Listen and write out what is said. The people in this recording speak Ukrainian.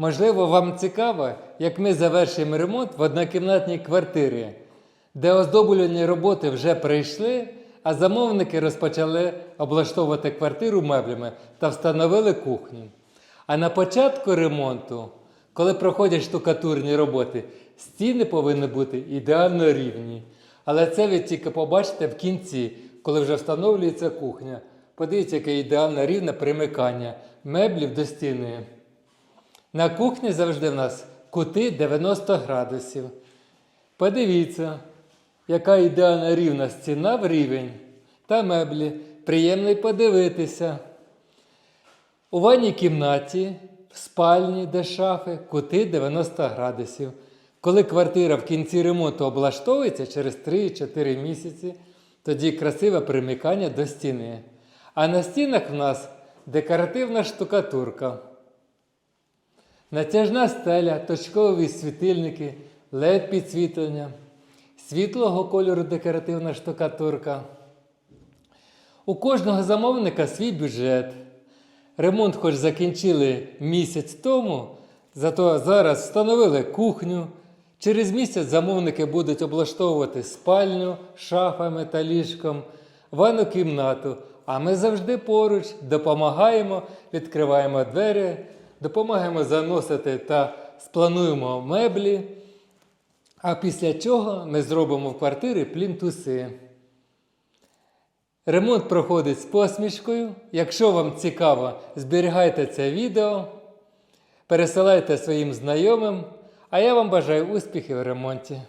Можливо, вам цікаво, як ми завершимо ремонт в однокімнатній квартирі, де оздоблювальні роботи вже прийшли, а замовники розпочали облаштовувати квартиру меблями та встановили кухню. А на початку ремонту, коли проходять штукатурні роботи, стіни повинні бути ідеально рівні. Але це ви тільки побачите в кінці, коли вже встановлюється кухня. Подивіться, яке ідеально рівне примикання меблів до стіни. На кухні завжди в нас кути 90 градусів. Подивіться, яка ідеально рівна стіна в рівень та меблі. Приємно подивитися. У ванній кімнаті, в спальні, де шафи, кути 90 градусів. Коли квартира в кінці ремонту облаштовується через 3-4 місяці, тоді красиве примикання до стіни. А на стінах в нас декоративна штукатурка. Натяжна стеля, точкові світильники, led підсвітлення, світлого кольору декоративна штукатурка. У кожного замовника свій бюджет. Ремонт хоч закінчили місяць тому, зато зараз встановили кухню. Через місяць замовники будуть облаштовувати спальню шафами та ліжком, ванну кімнату. А ми завжди поруч допомагаємо, відкриваємо двері, допомагаємо заносити та сплануємо меблі. А після чого ми зробимо в квартирі плінтуси. Ремонт проходить з посмішкою. Якщо вам цікаво, зберігайте це відео, пересилайте своїм знайомим, а я вам бажаю успіхів в ремонті.